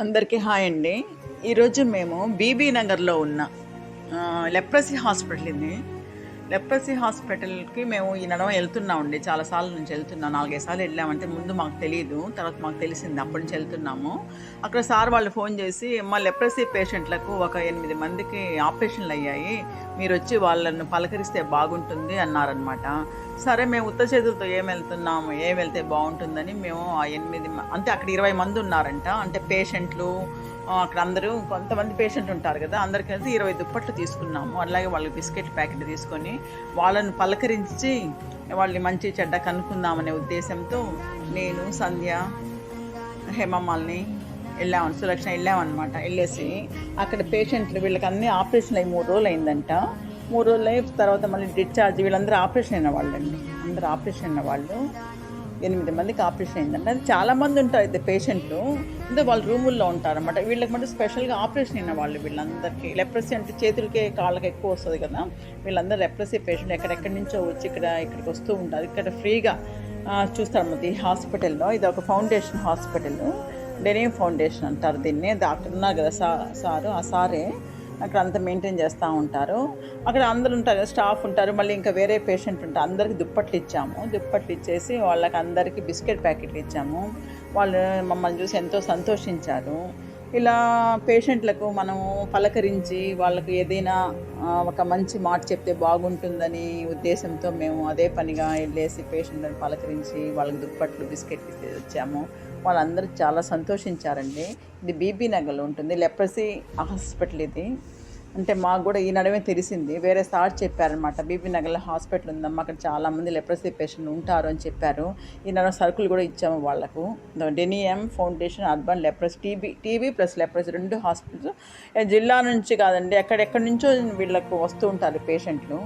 అందరికీ హాయ్ అండి. ఈరోజు మేము బీబీ నగర్లో ఉన్న లెప్రసీ హాస్పిటల్ ఇది. లెప్రసీ హాస్పిటల్కి మేము ఈ నడవ వెళ్తున్నామండి. చాలాసార్లు నుంచి వెళ్తున్నాం. నాలుగైదు సార్లు వెళ్ళామంటే ముందు మాకు తెలియదు తర్వాత మాకు తెలిసింది. అప్పటి నుంచి వెళ్తున్నాము. అక్కడ సార్ వాళ్ళు ఫోన్ చేసి మా లెప్రసీ పేషెంట్లకు ఒక ఎనిమిది మందికి ఆపరేషన్లు అయ్యాయి. మీరు వచ్చి వాళ్ళను పలకరిస్తే బాగుంటుంది అన్నారనమాట సరే మేము ఉత్త చేతులతో ఏం వెళ్తున్నాము ఏం వెళ్తే బాగుంటుందని మేము ఆ ఎనిమిది అంటే అక్కడ ఇరవై మంది ఉన్నారంట. అంటే పేషెంట్లు అక్కడ అందరూ కొంతమంది పేషెంట్ ఉంటారు కదా అందరికీ కలిసి ఇరవై దుప్పట్లు తీసుకున్నాము. అలాగే వాళ్ళకి బిస్కెట్ ప్యాకెట్ తీసుకొని వాళ్ళని పలకరించి వాళ్ళని మంచి చెడ్డ కనుక్కుందామనే ఉద్దేశంతో నేను సంధ్య హేమమ్మల్ని వెళ్ళామని సులక్షణ వెళ్ళామన్నమాట. వెళ్ళేసి అక్కడ పేషెంట్లు వీళ్ళకి అన్ని ఆపరేషన్ అయ్యి మూడు రోజులు అయిందంట. మూడు రోజులు అయిన తర్వాత మళ్ళీ డిశ్చార్జ్. వీళ్ళందరూ ఆపరేషన్ అయిన వాళ్ళండి. అందరూ ఆపరేషన్ అయిన వాళ్ళు. ఎనిమిది మందికి ఆపరేషన్ అయిందంట అది చాలామంది ఉంటారు అయితే పేషెంట్లు. అంటే వాళ్ళు రూముల్లో ఉంటారనమాట వీళ్ళకి మటు స్పెషల్గా ఆపరేషన్ అయిన వాళ్ళు వీళ్ళందరికీ. లెప్రసీ అంటే చేతులకే కాళ్ళకి ఎక్కువ వస్తుంది కదా. వీళ్ళందరూ లెప్రసీ పేషెంట్ ఎక్కడెక్కడి నుంచో వచ్చి ఇక్కడ ఇక్కడికి వస్తూ ఉంటారు. ఇక్కడ ఫ్రీగా చూస్తారన్నమాట ఈ హాస్పిటల్లో. ఇది ఒక ఫౌండేషన్ హాస్పిటల్. డెనిమ్ ఫౌండేషన్ అంటారు దీన్ని. డాక్టర్ ఉన్నారు కదా సార్ సారు. ఆ సారే అక్కడ అంతా మెయింటైన్ చేస్తూ ఉంటారు. అక్కడ అందరు ఉంటారు స్టాఫ్ ఉంటారు. మళ్ళీ ఇంకా వేరే పేషెంట్ ఉంటారు. అందరికి దుప్పట్లు ఇచ్చాము. దుప్పట్లు ఇచ్చేసి వాళ్ళకి అందరికీ బిస్కెట్ ప్యాకెట్లు ఇచ్చాము. వాళ్ళు మమ్మల్ని చూసి ఎంతో సంతోషించారు. ఇలా పేషెంట్లకు మనము పలకరించి వాళ్ళకు ఏదైనా ఒక మంచి మాట చెప్తే బాగుంటుందని ఉద్దేశంతో మేము అదే పనిగా వెళ్ళేసి పేషెంట్లను పలకరించి వాళ్ళకి దుప్పట్లు బిస్కెట్లు వచ్చాము. వాళ్ళందరూ చాలా సంతోషించారండి. ఇది బీబీ నగర్లో ఉంటుంది. లెప్రసీ హాస్పిటల్ ఇది. అంటే మాకు కూడా ఈ నడమే తెలిసింది. వేరే సార్ చెప్పారనమాట బీబీ నగర్లో హాస్పిటల్ ఉందమ్మా అక్కడ చాలామంది లెప్రసీ పేషెంట్ ఉంటారు అని చెప్పారు. ఈ నడవ సరుకులు కూడా ఇచ్చాము వాళ్ళకు. Damien foundation urban leprosy TB TB plus leprosy రెండు హాస్పిటల్స్. జిల్లా నుంచి కాదండి ఎక్కడెక్కడి నుంచో వీళ్ళకు వస్తూ ఉంటారు పేషెంట్లు.